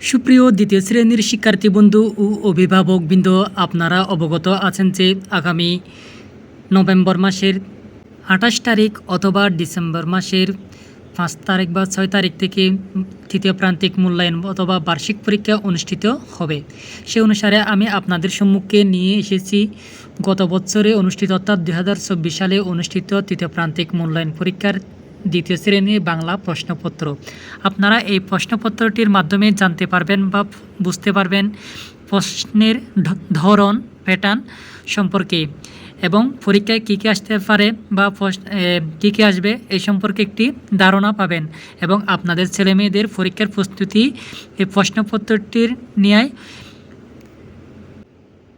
সুপ্রিয় দ্বিতীয় শ্রেণির শিক্ষার্থী বন্ধু ও অভিভাবকবৃন্দ, আপনারা অবগত আছেন যে আগামী নভেম্বর মাসের আঠাশ তারিখ অথবা ডিসেম্বর মাসের পাঁচ তারিখ বা ছয় তারিখ থেকে তৃতীয় প্রান্তিক মূল্যায়ন অথবা বার্ষিক পরীক্ষা অনুষ্ঠিত হবে। সে অনুসারে আমি আপনাদের সম্মুখে নিয়ে এসেছি গত বছরে অনুষ্ঠিত অর্থাৎ দু হাজার চব্বিশ সালে অনুষ্ঠিত তৃতীয় প্রান্তিক মূল্যায়ন পরীক্ষার দ্বিতীয় শ্রেণির বাংলা প্রশ্নপত্র। আপনারা এই প্রশ্নপত্রটির মাধ্যমে জানতে পারবেন বা বুঝতে পারবেন প্রশ্নের ধরন প্যাটার্ন সম্পর্কে এবং পরীক্ষায় কী কী আসতে পারে বা কী কী আসবে এই সম্পর্কে একটি ধারণা পাবেন এবং আপনাদের ছেলেমেয়েদের পরীক্ষার প্রস্তুতি এই প্রশ্নপত্রটির নিয়ে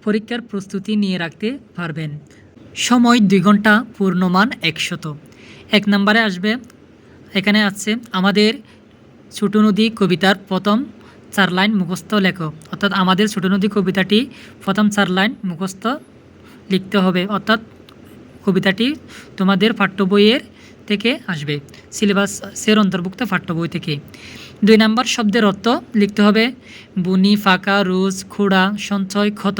পরীক্ষার প্রস্তুতি নিয়ে রাখতে পারবেন। সময় দুই ঘণ্টা পূর্ণমান একশত। এক নম্বরে আসবে। এখানে আছে, আমাদের ছোট নদী কবিতার প্রথম চার লাইন মুখস্থ লেখো অর্থাৎ আমাদের ছোট নদী কবিতাটি প্রথম চার লাইন মুখস্থ লিখতে হবে। অর্থাৎ কবিতাটি তোমাদের পাঠ্য বইয়ের থেকে আসবে সিলেবাসের অন্তর্ভুক্ত পাঠ্য বই থেকে। দুই নম্বর শব্দের অর্থ লিখতে হবে, বুনি, ফাঁকা, রোজ, খোড়া, সঞ্চয়, ক্ষত।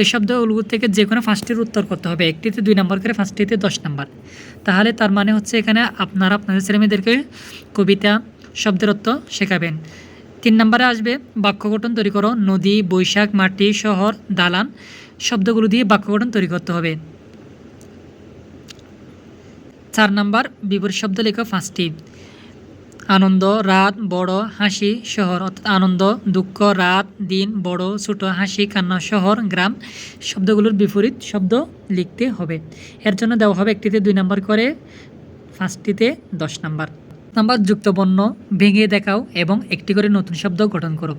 এই শব্দগুলো থেকে যে কোনো পাঁচটির উত্তর করতে হবে। একটিতে দুই নম্বর করে পাঁচটিতে দশ নম্বর। তাহলে তার মানে হচ্ছে এখানে আপনারা আপনাদের ছেলেমেয়েদেরকে কবিতা, শব্দের অর্থ শেখাবেন। তিন নম্বরে আসবে, বাক্য গঠন তৈরি করো। নদী, বৈশাখ, মাটি, শহর, দালান, শব্দগুলো দিয়ে বাক্য গঠন তৈরি করতে হবে। চার নাম্বার বিপরীত শব্দ লেখো পাঁচটি। আনন্দ, রাত, বড়, হাসি, শহর। অর্থাৎ আনন্দ, দুঃখ, রাত, দিন, বড়, ছোট, হাসি, কান্না, শহর, গ্রাম শব্দগুলোর বিপরীত শব্দ লিখতে হবে। এর জন্য দেওয়া হবে একটিতে দুই নাম্বার করে, পাঁচটিতে দশ নাম্বার। নাম্বার যুক্তবর্ণ, ভেঙে দেখাও এবং একটি করে নতুন শব্দ গঠন করো।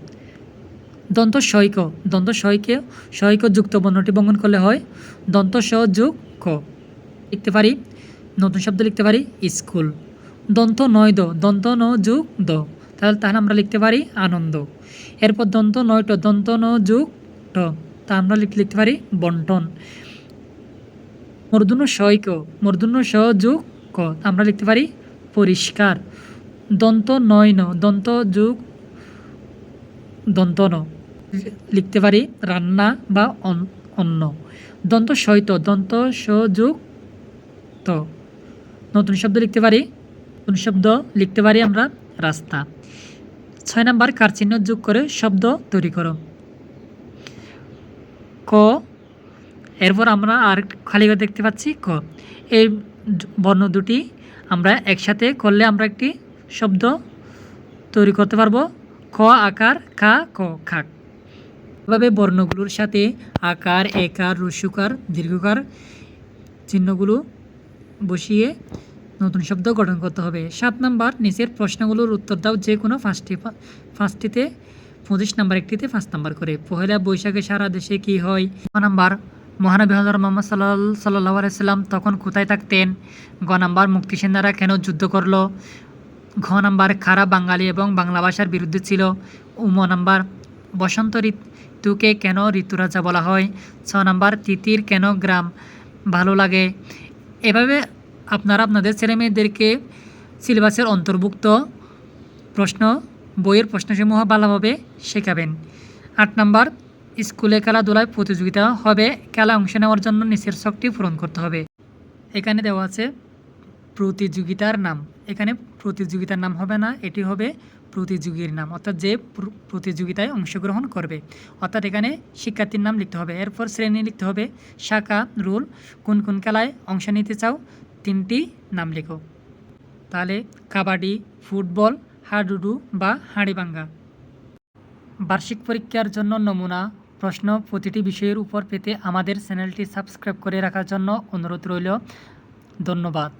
দন্ত সৈক দন্ত সৈকে সৈক যুক্ত বর্ণটি বঙ্গন করলে হয় দন্ত স যুগ ক। লিখতে পারি, নতুন শব্দ লিখতে পারি, স্কুল। দন্ত নয় দ, দন্ত ন যুগ দ। তাহলে তাহলে আমরা লিখতে পারি আনন্দ। এরপর দন্ত নয় ট, দন্ত ন যুগ ট। তা আমরা লিখ- লিখতে পারি বন্টন। মূর্ধন্য সৈক মূর্ধন্য স যুগ ক। আমরা লিখতে পারি পরিষ্কার। দন্ত নয় ন, দন্ত যুগ দন্ত ন। লিখতে পারি রান্না বা অন- অন্ন। দন্ত সৈত দন্ত সযোগ ত। নতুন শব্দ লিখতে পারি নতুন শব্দ লিখতে পারি আমরা? রাস্তা। ছয় নাম্বার কার চিহ্ন যোগ করে শব্দ তৈরি করো। ক। এরপর আমরা আর খালি দেখতে পাচ্ছি ক। এই বর্ণ দুটি আমরা একসাথে করলে আমরা একটি শব্দ তৈরি করতে পারব। ক আকার, খা, ক, খাক। এভাবে বর্ণগুলোর সাথে আকার, একার রস্যকার দীর্ঘকার চিহ্নগুলো বসিয়ে নতুন শব্দ গঠন করতে হবে। সাত নাম্বার, নিচের প্রশ্নগুলোর উত্তর দাও যে কোনো পাঁচটি পাঁচটিতে, পঁচিশ নাম্বার একটিতে পাঁচ নাম্বার করে। পহেলা বৈশাখে সারা দেশে কি হয়? ক নাম্বার, মহানবী হজর মোহাম্মদ সাল্লাহ সাল্লাহ আলাইসাল্লাম তখন কোথায় থাকতেন? গ নাম্বার, মুক্তিসেনারা কেন যুদ্ধ করল? ঘ নাম্বার খারা বাঙালি এবং বাংলা ভাষার বিরুদ্ধে ছিল? উম নাম্বার, বসন্ত ঋতুকে কেন ঋতুরাজা বলা হয়? ছ নাম্বার তিতির কেন গ্রাম ভালো লাগে? এভাবে আপনারা আপনাদের ছেলেমেয়েদেরকে সিলেবাসের অন্তর্ভুক্ত প্রশ্ন, বইয়ের প্রশ্নসমূহ ভালোভাবে শেখাবেন। আট নাম্বার, স্কুলে খেলাধুলায় প্রতিযোগিতা হবে, খেলা অংশ নেওয়ার জন্য নিচের শখটি পূরণ করতে হবে। এখানে দেওয়া আছে প্রতিযোগিতার নাম। এখানে প্রতিযোগিতার নাম হবে না, এটি হবে প্রতিযোগীর নাম, অর্থাৎ যে প্রতিযোগিতায় অংশগ্রহণ করবে। অর্থাৎ এখানে শিক্ষার্থীর নাম লিখতে হবে। এরপর শ্রেণি লিখতে হবে, শাখা, রুল, কোন কোন খেলায় অংশ নিতে চাও তিনটি নাম লেখো। তাহলে কাবাডি, ফুটবল, হাডুডু বা হাঁড়িভাঙ্গা বার্ষিক পরীক্ষার জন্য নমুনা, প্রশ্ন প্রতিটি বিষয়ের উপর পেতে আমাদের চ্যানেলটি সাবস্ক্রাইব করে রাখার জন্য অনুরোধ রইল। ধন্যবাদ।